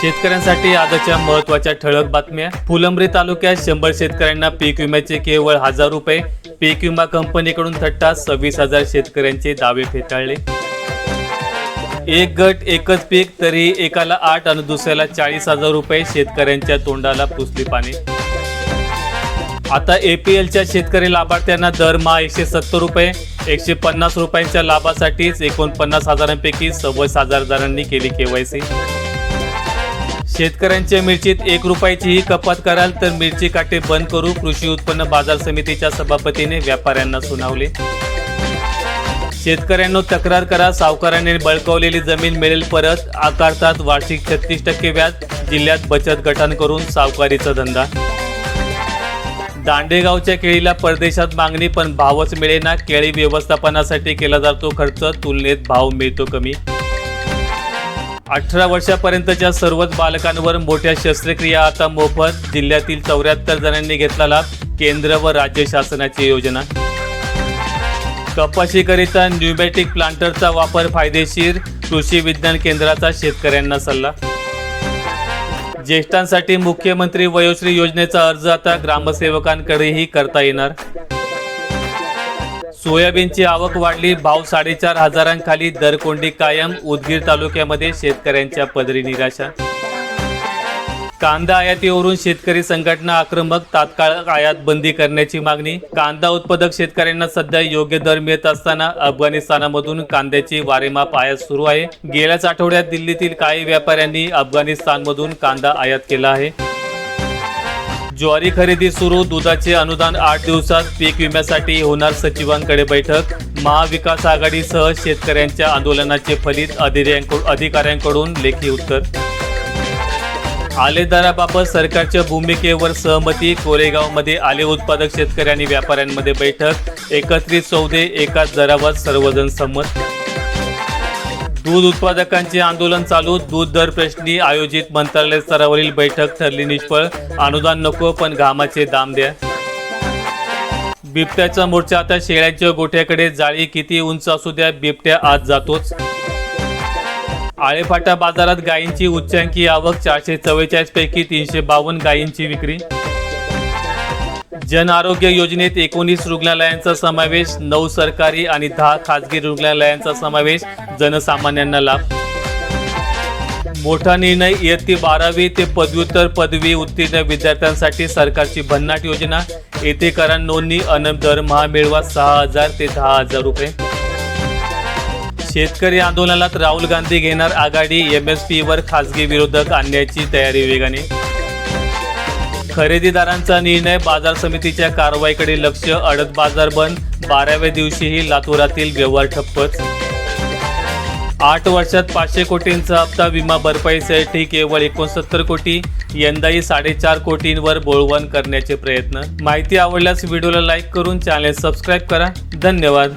शेतकऱ्यांसाठी आजच्या महत्त्वाच्या ठळक बातम्या. फुलंब्री तालुक्यात शंभर शेतकऱ्यांना पीक विम्याचे केवळ हजार रुपये. पीक विमा कंपनीकडून थट्टा सव्वीस हजार शेतकऱ्यांचे दावे फेटाळले. एक गट एकच पीक तरी एकाला आठ आणि दुसऱ्याला चाळीस हजार रुपये शेतकऱ्यांच्या तोंडाला पुसली पाणी. आता एपीएलच्या शेतकरी लाभार्थ्यांना दरमहा एकशे सत्तर रुपये. एकशे पन्नास रुपयांच्या लाभासाठीच एकोणपन्नास हजारांपैकी सव्वीस हजार जणांनी केली केवायसी शेतकऱ्यांच्या मिरचीत एक रुपयाचीही कपात कराल तर मिरची काटे बंद करू कृषी उत्पन्न बाजार समितीच्या सभापतीने व्यापाऱ्यांना सुनावले. शेतकऱ्यांना तक्रार करा. सावकाराने बळकावलेली जमीन मिळेल परत. आकारतात वार्षिक छत्तीस टक्के व्याज. जिल्ह्यात बचत गटांकडून सावकारीचा धंदा. दांडेगावच्या केळीला परदेशात मागणी पण भावच मिळेना. केळी व्यवस्थापनासाठी केला जातो खर्च. तुलनेत भाव मिळतो कमी. अठरा वर्षापर्यंतच्या सर्वच बालकांवर मोठ्या शस्त्रक्रिया आता मोफत. जिल्ह्यातील चौऱ्याहत्तर जणांनी घेतला लाभ केंद्र व राज्य शासनाची योजना. कपाशीकरिता न्यूमॅटिक प्लांटरचा वापर फायदेशीर कृषी विज्ञान केंद्राचा शेतकऱ्यांना सल्ला. ज्येष्ठांसाठी मुख्यमंत्री वयोश्री योजनेचा अर्ज आता ग्रामसेवकांकडेही करता येणार. सोयाबीनची आवक वाढली. भाव साडेचार हजारांखाली दरकोंडी कायम. उदगीर तालुक्यामध्ये शेतकऱ्यांच्या पदरी निराशा. कांदा आयातीवरून शेतकरी संघटना आक्रमक. तात्काळ आयात बंदी करण्याची मागणी. कांदा उत्पादक शेतकऱ्यांना सध्या योग्य दर मिळत असताना अफगाणिस्तानामधून कांद्याची वारेमाप आयात सुरू आहे. गेल्याच आठवड्यात दिल्लीतील काही व्यापाऱ्यांनी अफगाणिस्तानमधून कांदा आयात केला आहे. ज्वारी खरेदी सुरू दुधाचे अनुदान आठ दिवसात पीक विम्यासाठी होणार सचिवांकडे बैठक. महाविकास आघाडीसह शेतकऱ्यांच्या आंदोलनाचे फलित अधिकाऱ्यांकडून लेखी उत्तर. आलेदाराबाबत सरकारच्या भूमिकेवर सहमती कोरेगावमध्ये आले उत्पादक शेतकरी आणि व्यापाऱ्यांमध्ये बैठक. एकत्रित सौदे एकाच दरावर सर्वजण संमत दूध उत्पादकांचे आंदोलन चालू. दूध दर प्रश्नी आयोजित मंत्रालय स्तरावरील बैठक ठरली निष्फळ. अनुदान नको पण घामाचे दाम द्या. बिबट्याचा मोर्चा आता शेळ्यांच्या गोठ्याकडे. जाळी किती उंच असू द्या बिबट्या आज जातोच. आळेफाटा बाजारात गायींची उच्चांकी आवक चारशे चव्वेचाळीस पैकी तीनशे बावन्न गायींची विक्री. जन आरोग्य योजनेत एकोणीस रुग्णालयांचा समावेश नऊ सरकारी आणि दहा खासगी रुग्णालयांचा समावेश जनसामान्यांना लाभ. मोठा निर्णय इयत्ती बारावी ते पदव्युत्तर पदवी उत्तीर्ण विद्यार्थ्यांसाठी सरकारची भन्नाट योजना. येथे करा नोंदणी अनम दरमहा मिळवा सहा हजार ते दहा हजार रुपये. शेतकरी आंदोलनात राहुल गांधी घेणार आघाडी एम एस पीवर खासगी विरोधक आणण्याची तयारी वेगाने. खरेदीदारांचा निर्णय बाजार समितीच्या कारवाईकडे लक्ष अडत बाजार बंद बाराव्या दिवशीही लातूरातील व्यवहार ठप्पच. आठ वर्षात पाचशे कोटींचा हप्ता विमा भरपाईसाठी केवळ एकोणसत्तर कोटी यंदाही साडेचार कोटींवर बोळवण करण्याचे प्रयत्न. माहिती आवडल्यास व्हिडिओला लाईक करून चॅनेल सबस्क्राईब करा. धन्यवाद.